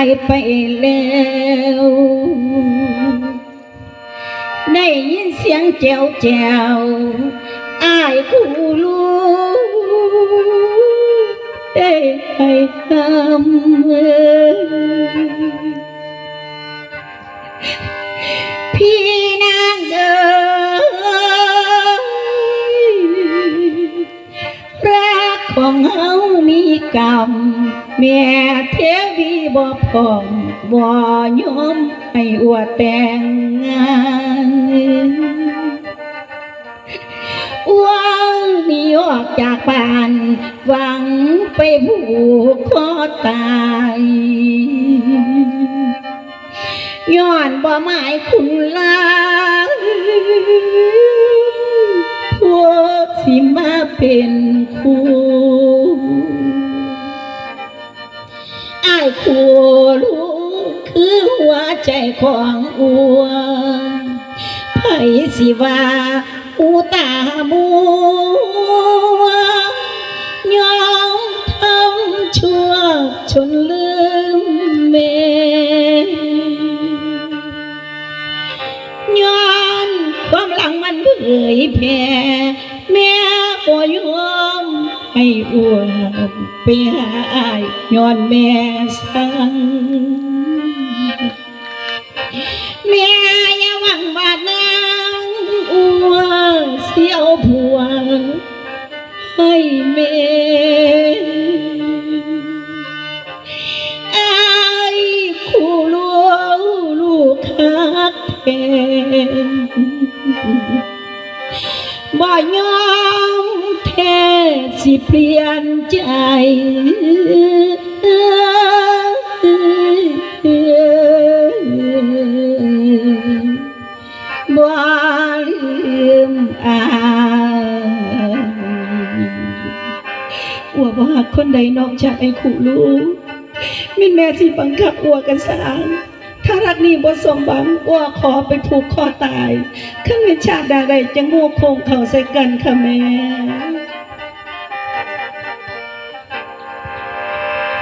ายไปแล้วได้ยินเสียงแจวแจวอายกูรู้ได้ให้ทำ ของเฮามีกรรม แม่เทวีบ่พร้อมบ่ยอมให้อวดแต่งงานว่างนีออกจากบ้านหวังไปผูกคอตายย้อนบ่หมายคุณลาพวกสิมาเป็นคู่ อายคู่รู้คือหัวใจของอัวไผสิว่าอูตามัวยอมทำชั่วจนลืมแม่ย้อนความหลังมันเผยแผ่แม่ก็ยอม ให้อ้วนไปหาอายย้อนแม่สังแม่อย่าหวังว่านางอัวเสียวผัวให้แม่อายคู่ลูกลูกคักแทน บ่ยอมแท้สิเปลี่ยนใจบ่ลืมอาอัวบ่หักคนใดนอกจากไอ้ขู่ลูกมินแม่สิบังคับอัวกันสาง ถ้ารักนี้บ่สมบังว่าขอไปถูกคอตาย ขึ้นเป็นชาติใดๆจะงูโคงเขาใส่กันค่ะแม่